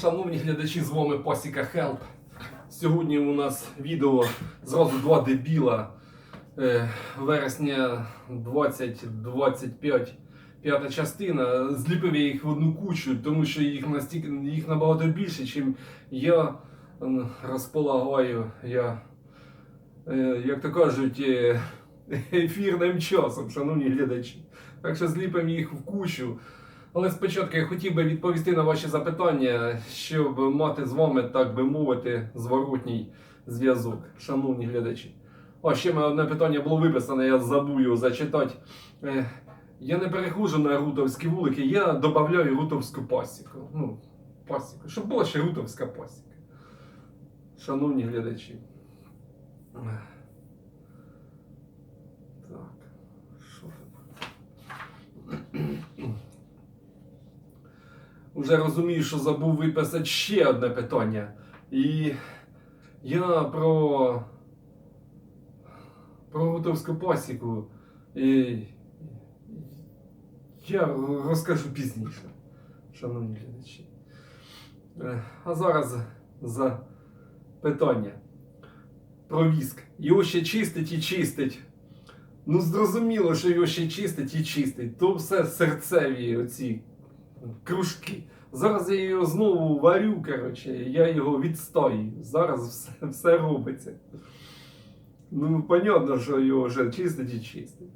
Шановні глядачі, з вами Пасіка Хелп. Сьогодні у нас відео зразу два дебіла. Е, вересня 2025, п'ята частина. Зліпив я їх в одну кучу, тому що їх настільки їх набагато більше, чим я розполагаю. Я, е, як то кажуть, е, ефірним часом, шановні глядачі. Так що зліпимо їх в кучу. Але спочатку я хотів би відповісти на ваші запитання, щоб мати з вами, так би мовити, зворотній зв'язок, шановні глядачі. А ще мене одне питання було виписане, я забув його зачитати. Е, Я не перехожу на рутовські вулики, я додаю рутовську пасіку. Ну, пасіку, щоб була ще рутовська пасіка. Шановні глядачі. Ех. Так, що там? Уже розумію, що забув виписати ще одне питання. І я про, про гутовську пасіку. І я розкажу пізніше, шановні глядачі. Е, А зараз за питання. Про віск. Його ще чистить і чистить. Ну, зрозуміло, що його ще чистить і чистить. То все серцеві оці кружки. Зараз я його знову варю, коротше, я його відстоюю. Зараз все, все робиться. Ну, понятно, що його вже чистить і чистить.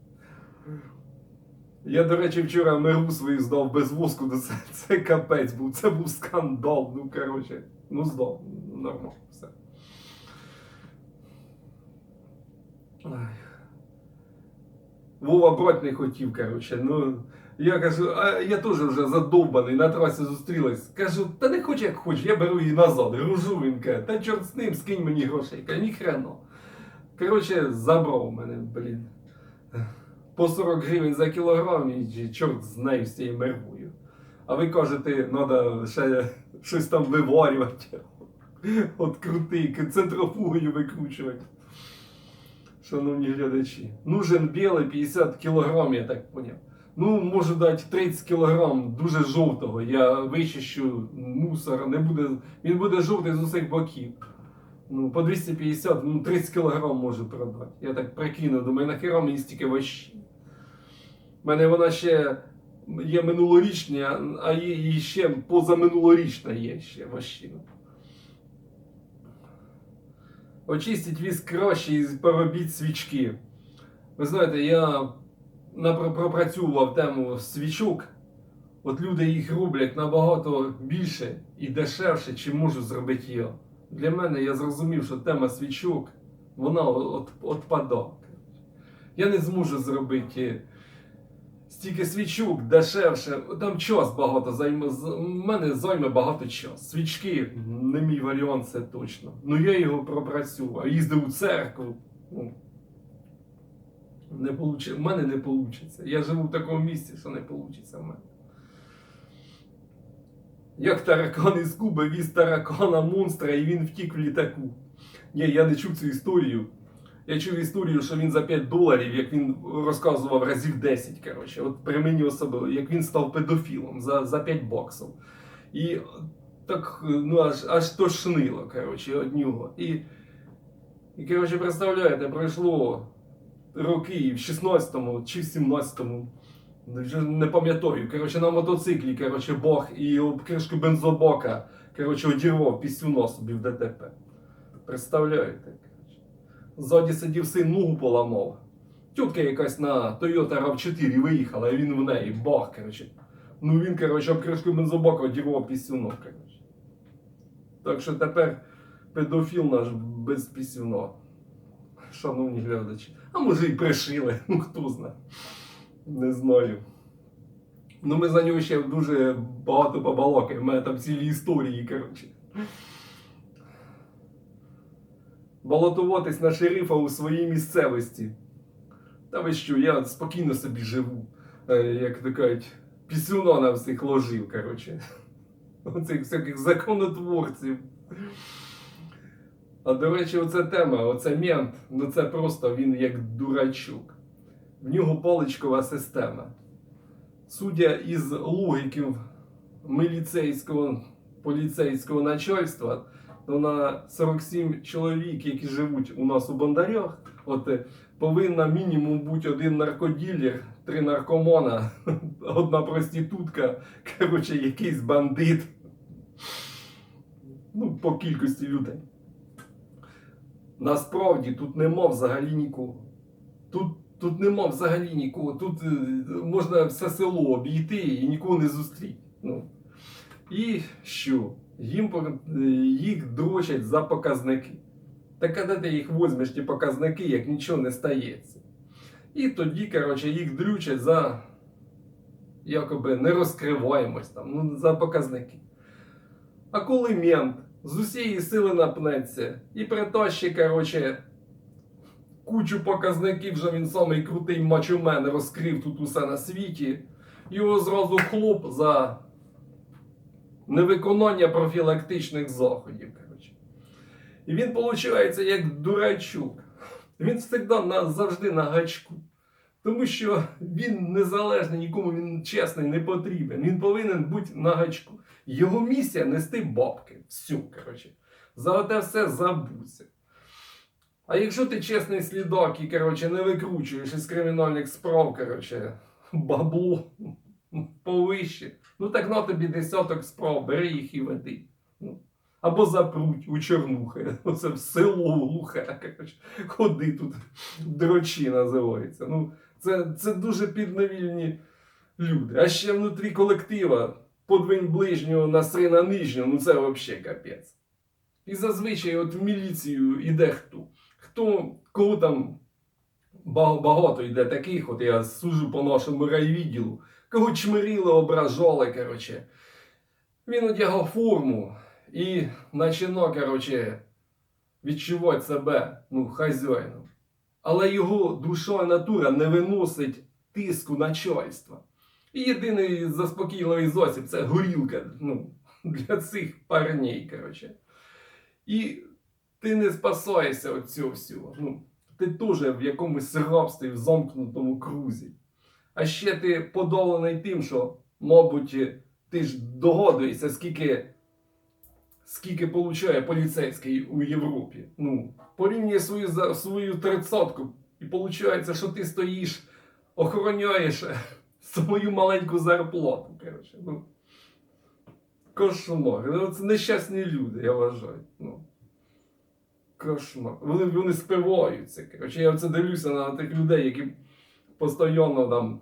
Я, до речі, вчора миру свою здав без воску, ну це, це капець був, це був скандал. Ну, коротше, ну здав, нормально, все. Ай. Вова брать не хотів, коротше, ну. Я кажу, а я теж вже задовбаний, на трасі зустрілись. Кажу, та не хоч як хоч, я беру її назад. Гружу він каже, та чорт з ним, скинь мені грошей. Каже, ні хрено. Коротше, забрав мене, блін. По 40 гривень за кілограм і чорт з нею з цією мервою. А ви кажете, треба ще щось там виварювати. От крутий, центрофугою викручувати. Шановні глядачі. Нужен білий 50 кілограм, я так поняв. Ну, можу дати 30 кілограм дуже жовтого. Я вичищу мусор, не буде, він буде жовтий з усіх боків. Ну, по 250, ну 30 кілограм можу продати. Я так прикину, думаю, нахера мені стільки вощі. У мене вона ще є минулорічна, а і ще позаминулорічна є ще вощина. Очистіть віск краще і поробіть свічки. Ви знаєте, я пропрацював тему свічок. От люди їх роблять набагато більше і дешевше, чим можу зробити я. Для мене я зрозумів, що тема свічок, вона от, отпадає. Я не зможу зробити стільки свічок дешевше. Там час багато займе. У мене займе багато час. Свічки не мій варіант, це точно. Ну я його пропрацював. Їздив у церкву. Ну, не получи... В мене не вийде. Я живу в такому місці, що не вийде в мене. Як таракан із Куби віз таракана монстра і він втік в літаку. Ні, я не чув цю історію. Я чув історію, що він за 5 доларів, як він розказував разів 10, коротше, от при мені особливо, як він став педофілом за, за 5 баксів. І так ну, аж, аж тошнило, коротше, від нього. І, і коротше, представляєте, пройшло роки в 16-му чи в 17-му. Вже не пам'ятаю. Коротше, на мотоциклі, коротше, бог і об кришку бензобака, коротше, одірвав пісюно собі в ДТП. Представляєте? Ззаді сидів син, ногу поламав. Тітка якась на Toyota RAV4 виїхала, і він в неї бах, коротше. Ну він, коротше, об кришку бензобака одірвав пісюно, коротше. Так що тепер педофіл наш без пісюна. Шановні глядачі. А може і пришили, ну хто знає. Не знаю. Ну, ми за нього ще дуже багато побалакаємо. У мене там цілі історії, коротше. Балотуватись на шерифа у своїй місцевості. Та ви що, я спокійно собі живу. Е, Як то кажуть, пісюна на всіх ложив, коротше. Оцих всяких законотворців. А до речі, оця тема, оце мент, ну це просто він як дурачок. В нього паличкова система. Судя із логіків міліцейського поліцейського начальства, то на 47 чоловік, які живуть у нас у Бондарях, от е, повинна мінімум бути один наркоділер, три наркомана, одна проститутка, коротше, якийсь бандит. Ну, по кількості людей. Насправді тут нема взагалі нікого. Тут, тут нема взагалі нікого. Тут е, можна все село обійти і нікого не зустріти. Ну. І що? Їм їх дрочать за показники. Так а де ти їх возьмеш, ті показники, як нічого не стається. І тоді, коротше, їх дрючать за якоби не розкриваємось там, ну, за показники. А коли мент з усієї сили напнеться і притащить, коротше, кучу показників, вже він самий крутий мачомен розкрив тут усе на світі, його зразу хлоп за невиконання профілактичних заходів. Коротше. І він, виходить, як дурачок. Він завжди завжди на гачку. Тому що він незалежний, нікому він чесний не потрібен. Він повинен бути на гачку. Його місія нести бабки. Всю, коротше. За те все забудься. А якщо ти чесний слідок і коротше, не викручуєш із кримінальних справ, коротше, бабло повище, ну так на тобі десяток справ, бери їх і веди. Ну. Або запруть у Чорнухи. Оце в село глухе. Ходи тут, дрочі називається. Ну, це, це дуже підневільні люди. А ще внутрі колектива подвинь ближнього на срина нижнього, ну це взагалі капець. І зазвичай от в міліцію йде хто? Хто, кого там багато йде таких, от я сужу по нашому райвідділу, кого чмирили, ображали, коротше. Він одягав форму і починав, коротше, відчувати себе ну, хазяїном. Але його душа і натура не виносить тиску начальства. І єдиний заспокійливий засіб це горілка ну, для цих парней, коротше. І ти не спасаєшся від цього всього. Ну, ти теж в якомусь рабстві в замкнутому крузі. А ще ти подолений тим, що, мабуть, ти ж догадуєшся, скільки, скільки получає поліцейський у Європі. Ну, порівнює свою, свою тридцятку, і виходить, що ти стоїш, охороняєш свою маленьку зарплату. Коротше. Ну, кошмар. Ну, Це нещасні люди, я вважаю. Ну, кошмар. Вони, вони спиваються. Коротше. Я оце дивлюся на тих людей, які постійно там.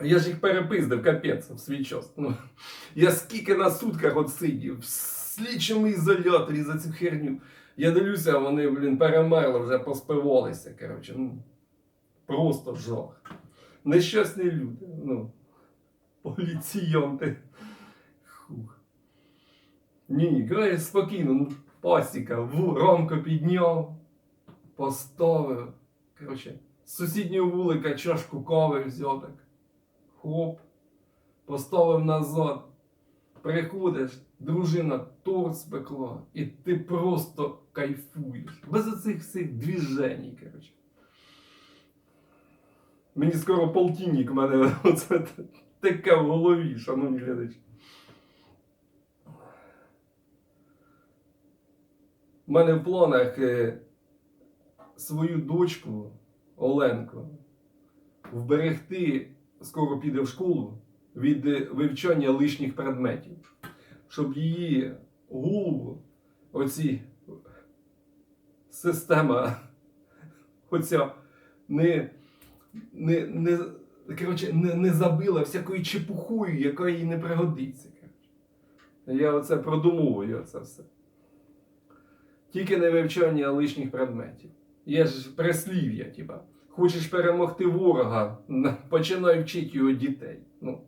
Я ж їх перепиздив, капець, в свій час. Ну, я скільки на сутках от сидів, в слідчому ізоляторі за цю херню. Я дивлюся, вони, блін, перемерли, вже поспивалися. Коротше. Ну, просто жах. Нещасні люди. Ну, поліціянти. Хух. Ні, ні, спокійно, ну, пасіка, в рамку підняв, поставив. Коротше, з сусіднього вулика чашку кави взяв так. Хоп, поставив назад. Приходиш, дружина торт спекла, і ти просто кайфуєш. Без оцих всіх двіжень, коротше. Мені скоро полтинник, мене оце таке в голові, шановні глядачі. У мене в планах е, свою дочку Оленку вберегти, скоро піде в школу, від вивчання лишніх предметів, щоб її голову, оці система, оця не, не, не, коротше, не, не забила всякою чепухою, яка їй не пригодиться. Я оце продумовую це все. Тільки не вивчання лишніх предметів. Є ж прислів'я, типа. Хочеш перемогти ворога, починай вчити його дітей. Ну,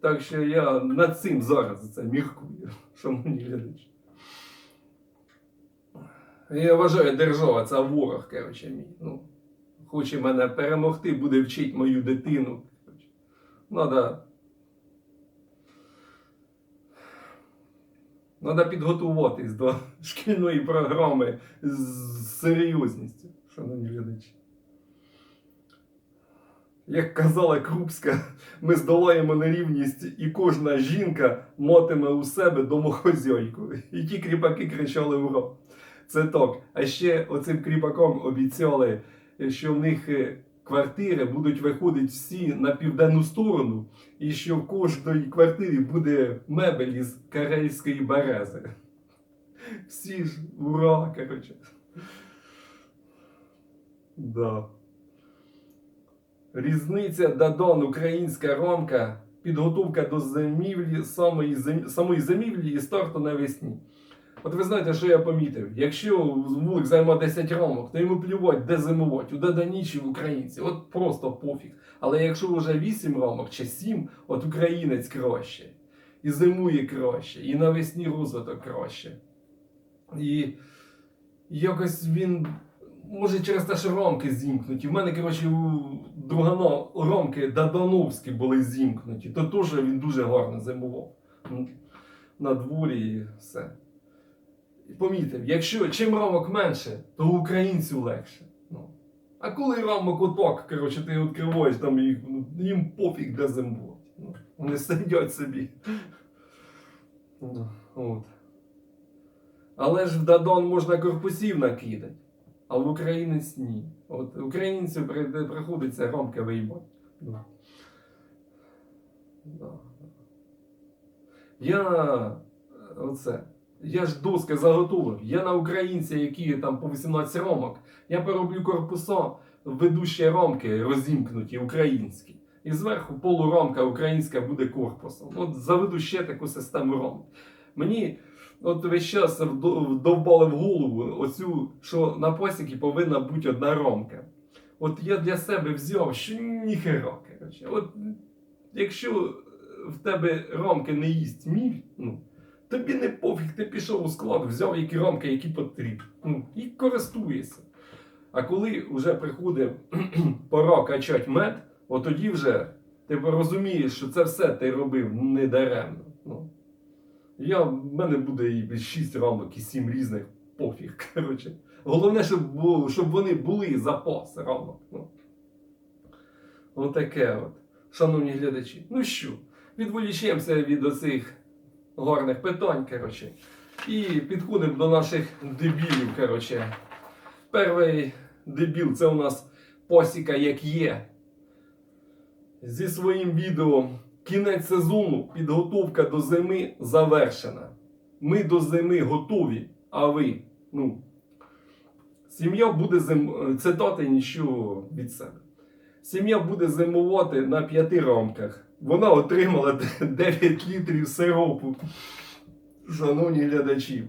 так що я над цим зараз це міркую, шановні глядачі. Я вважаю, держава це ворог, коротше, мій. Ну, хоче мене перемогти, буде вчити мою дитину. Надо Треба підготуватись до шкільної програми з серйозністю, шановні глядачі. Як казала Крупська, ми здолаємо нерівність, і кожна жінка матиме у себе домохозяйку. І ті кріпаки кричали ура. Це так. А ще оцим кріпакам обіцяли, що в них е, квартири будуть виходити всі на південну сторону, і що в кожній квартирі буде мебель із карельської берези. Всі ж ура, коротше. Да. Різниця Дадан, українська ромка, підготовка до зимівлі, самої зимівлі і старту навесні. От ви знаєте, що я помітив? Якщо вулик займе 10 рамок, то йому плювати, де зимувати, у Даданічі в українці. От просто пофіг. Але якщо вже 8 рамок чи 7, от українець краще. І зимує краще, і навесні розвиток краще. І якось він може через те, що ромки зімкнуті. В мене, коротше, у другана ромки Дадановські були зімкнуті, то теж він дуже гарно зимував. На дворі і все. І помітив, якщо чим рамок менше, то українцю легше. Ну. А коли рамок отак, коротше, ти відкриваєш там їх, ну, їм пофіг де зимувати. Ну, вони сидять собі. Ну, от. Але ж в Дадон можна корпусів накидати. А в українець ні. От українцю при- приходиться ромки виймати. Да. Да. Я е, оце. Я ж доски заготовив. Я на українця, які там по 18 ромок, я перероблю корпуса, введу ще ромки розімкнуті, українські. І зверху полуромка українська буде корпусом. От заведу ще таку систему ромок. Мені от весь час вдо- вдовбали в голову оцю, що на посіки повинна бути одна ромка. От я для себе взяв, що ніхера, коротше. От якщо в тебе ромки не їсть міль, ну, тобі не пофіг, ти пішов у склад, взяв які ромки, які потрібні. Ну, і користуєшся. А коли вже приходить пора качати мед, от тоді вже ти розумієш, що це все ти робив не даремно. Ну. Я, в мене буде і 6 рамок, і 7 різних пофіг. Коротше. Головне, щоб, щоб вони були запаси рамок. Ну. Отаке от. Шановні глядачі. Ну що, відволічемося від оцих гарних питань, коротше. І підходимо до наших дебілів, коротше. Перший дебіл це у нас посіка як є. Зі своїм відео кінець сезону, підготовка до зими завершена. Ми до зими готові, а ви, ну, сім'я буде зим... цитати нічого від себе. Сім'я буде зимувати на п'яти рамках. Вона отримала 9 літрів сиропу. Шановні глядачі.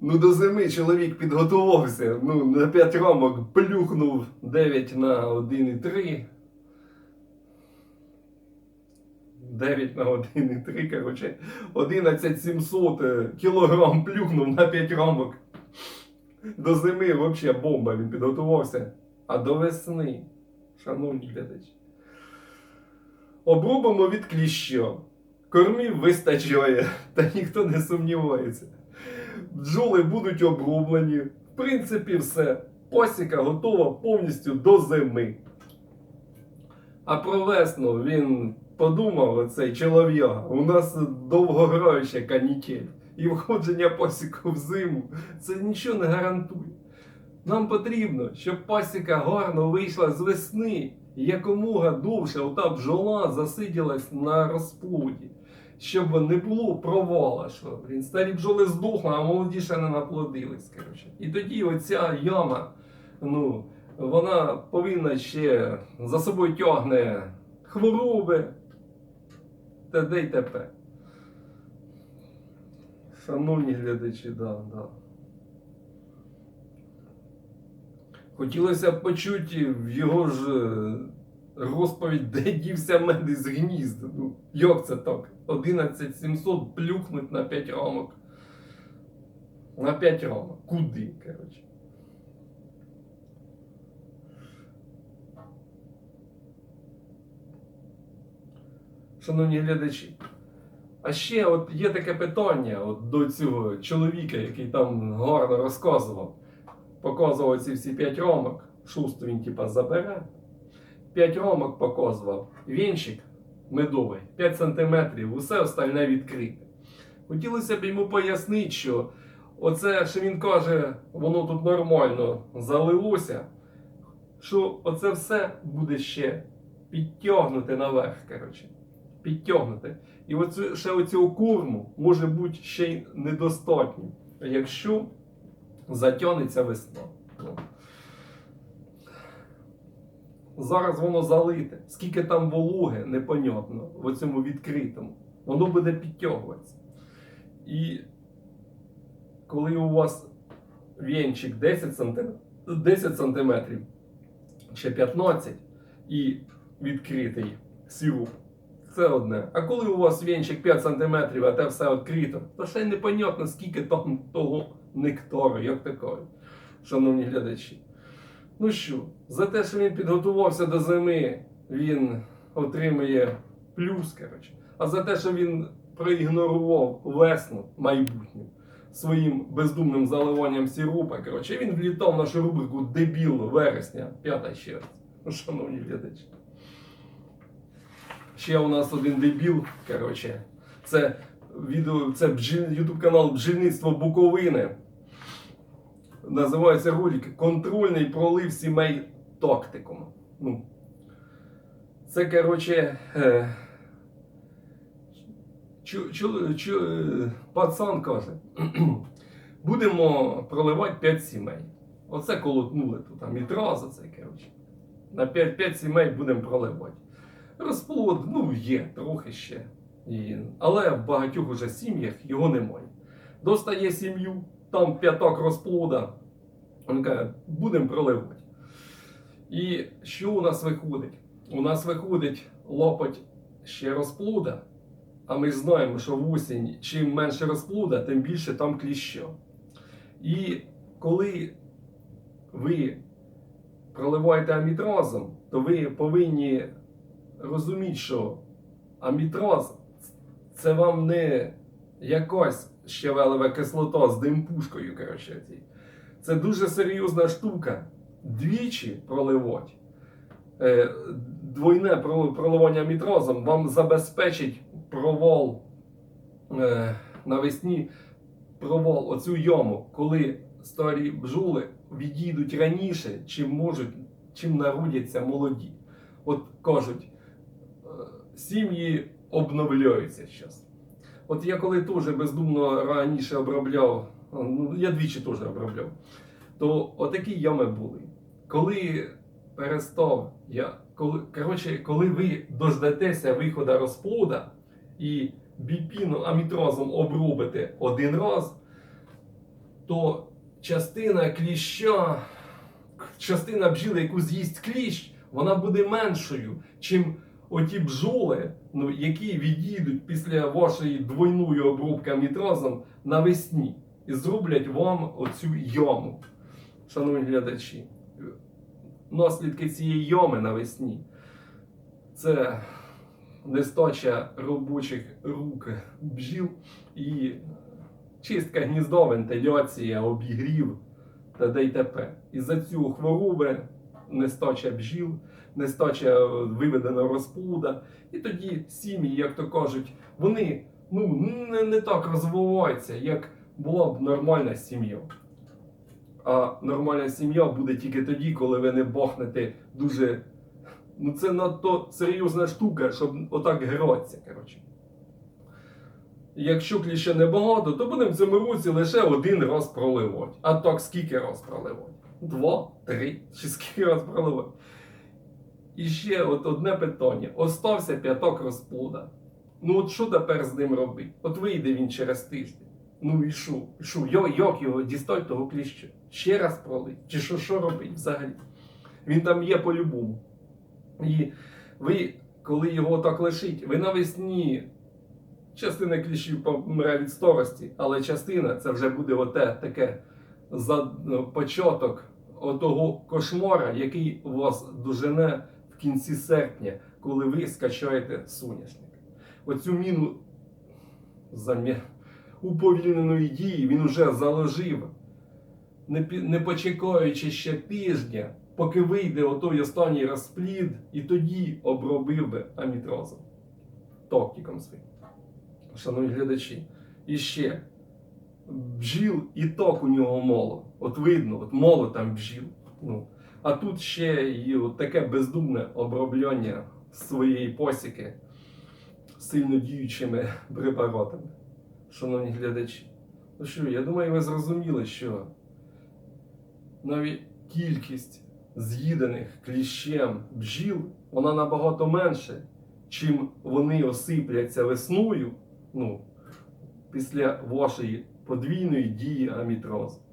Ну, до зими чоловік підготувався. Ну, на 5 рамок плюхнув 9 на 1,3. 9 на 1,3, коротше. 11700 е, кілограм плюхнув на 5 рамок. До зими взагалі бомба, він підготувався. А до весни, шановні глядачі. Обробимо від кліща. Кормів вистачає, та ніхто не сумнівається. Бджоли будуть оброблені. В принципі, все. Посіка готова повністю до зими. А про весну він подумав, оцей чолов'яга, у нас довгограюча канікель. І входження посіку в зиму це нічого не гарантує. Нам потрібно, щоб пасіка гарно вийшла з весни і якомога довше ота бджола засиділась на розплоді, щоб не було провала, що блін, старі бджоли здохли, а молоді ще не наплодились. Коротше. І тоді оця яма, ну, вона повинна ще за собою тягне хвороби т.д. і т.п. Шановні глядачі, да, да. Хотілося б почути в його ж е, розповідь, де дівся мед із гнізд. Ну, як це так? 11700 плюхнуть на 5 рамок. На 5 рамок. Куди, коротше? Шановні глядачі, а ще от є таке питання от до цього чоловіка, який там гарно розказував, показував ці всі п'ять рамок. шосту він типа забере. 5 ромок показував. Вінчик медовий, 5 сантиметрів, усе остальне відкрите. Хотілося б йому пояснити, що оце, що він каже, воно тут нормально залилося, що оце все буде ще підтягнути наверх, коротше. Підтягнути. І оцю, ще оцього корму може бути ще й недостатньо, якщо затягнеться весна. Ну. Зараз воно залите. Скільки там вологи, непонятно, в цьому відкритому. Воно буде підтягуватися. І коли у вас вінчик 10 см, 10 сантиметрів чи 15 і відкритий сироп, це одне. А коли у вас вінчик 5 см, а те все відкрито, то ще й непонятно, скільки там того нектару, як такої, шановні глядачі. Ну що, за те, що він підготувався до зими, він отримує плюс, коротше. А за те, що він проігнорував весну майбутню своїм бездумним заливанням сіропа, коротше, він влітав в нашу рубрику Дебіл вересня, п'ята раз. Ну, Шановні глядачі. Ще у нас один дебіл, коротше. Це відео, це YouTube канал Бджільництво Буковини. Називається ролик Контрольний пролив сімей тактикум. Ну, це, коротше, е, чу, чу, чу, е, пацан каже, будемо проливати 5 сімей. Оце колотнули тут, там відразу це, коротше. На 5, 5 сімей будемо проливати. Розплод, ну, є трохи ще. І, але в багатьох уже сім'ях його немає. Достає сім'ю, там п'яток розплода. Він каже, будемо проливати. І що у нас виходить? У нас виходить лопать ще розплода, а ми знаємо, що в осінь чим менше розплода, тим більше там кліща. І коли ви проливаєте амітразом, то ви повинні розуміти, що амітраз це вам не якась щавелева кислота з димпушкою, коротше. Це дуже серйозна штука. Двічі проливати. Е, Двойне проливання мітрозом вам забезпечить провал е, навесні, провал оцю йому, коли старі бджоли відійдуть раніше, чим можуть, чим народяться молоді. От кажуть, сім'ї обновляються зараз. От я коли теж бездумно раніше обробляв, ну я двічі теж обробляв, то отакі ями були. Коли перестав я, коли, коротше, коли ви дождетеся виходу розплода і біпіном амітрозом обробите один раз, то частина кліща, частина бджіли, яку з'їсть кліщ, вона буде меншою, чим оті бджоли, ну, які відійдуть після вашої двойної обробки амітразом навесні і зроблять вам оцю яму. Шановні глядачі, наслідки цієї ями навесні це нестача робочих рук бджіл і чистка гнізда, вентиляція, обігрів та д.й.т.п. Із-за цього хвороби нестача бджіл, нестача виведена розплуда. І тоді сім'ї, як то кажуть, вони ну, не, не так розвиваються, як була б нормальна сім'я. А нормальна сім'я буде тільки тоді, коли ви не бахнете дуже. Ну це надто серйозна штука, щоб отак гратися. Коротше. Якщо кліща небагато, то будемо в цьому році лише один раз проливати. А так скільки раз проливати? Два, три, чи скільки раз проливати? І ще от одне питання. Остався п'яток розплода. Ну от що тепер з ним робити? От вийде він через тиждень. Ну і що? І що? Йо, як його дістать того кліща? Ще раз пролить? Чи що, що робить взагалі? Він там є по-любому. І ви, коли його так лишить, ви навесні частина кліщів помре від старості, але частина це вже буде оте таке за ну, початок отого кошмара, який вас дожене в кінці серпня, коли ви скачаєте соняшник. Оцю міну замі... уповільненої дії він уже заложив, не, не почекаючи ще тижня, поки вийде отой останній розплід, і тоді обробив би амітрозом. Топтиком своїм. Шановні глядачі, і ще бджіл і ток у нього моло. От видно, от моло там бджіл. Ну. А тут ще і таке бездумне обробляння своєї посіки сильно діючими препаратами. Шановні глядачі. Ну що, я думаю, ви зрозуміли, що навіть кількість з'їдених кліщем бджіл, вона набагато менше, чим вони осипляться весною, ну, після вашої подвійної дії амітроз.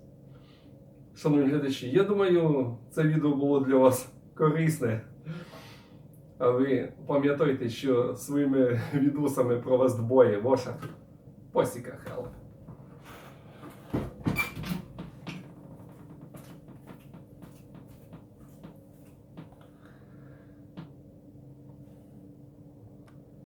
Шановні глядачі, я думаю, це відео було для вас корисне. А ви пам'ятайте, що своїми відосами про вас дбоє ваша посіка Хелп.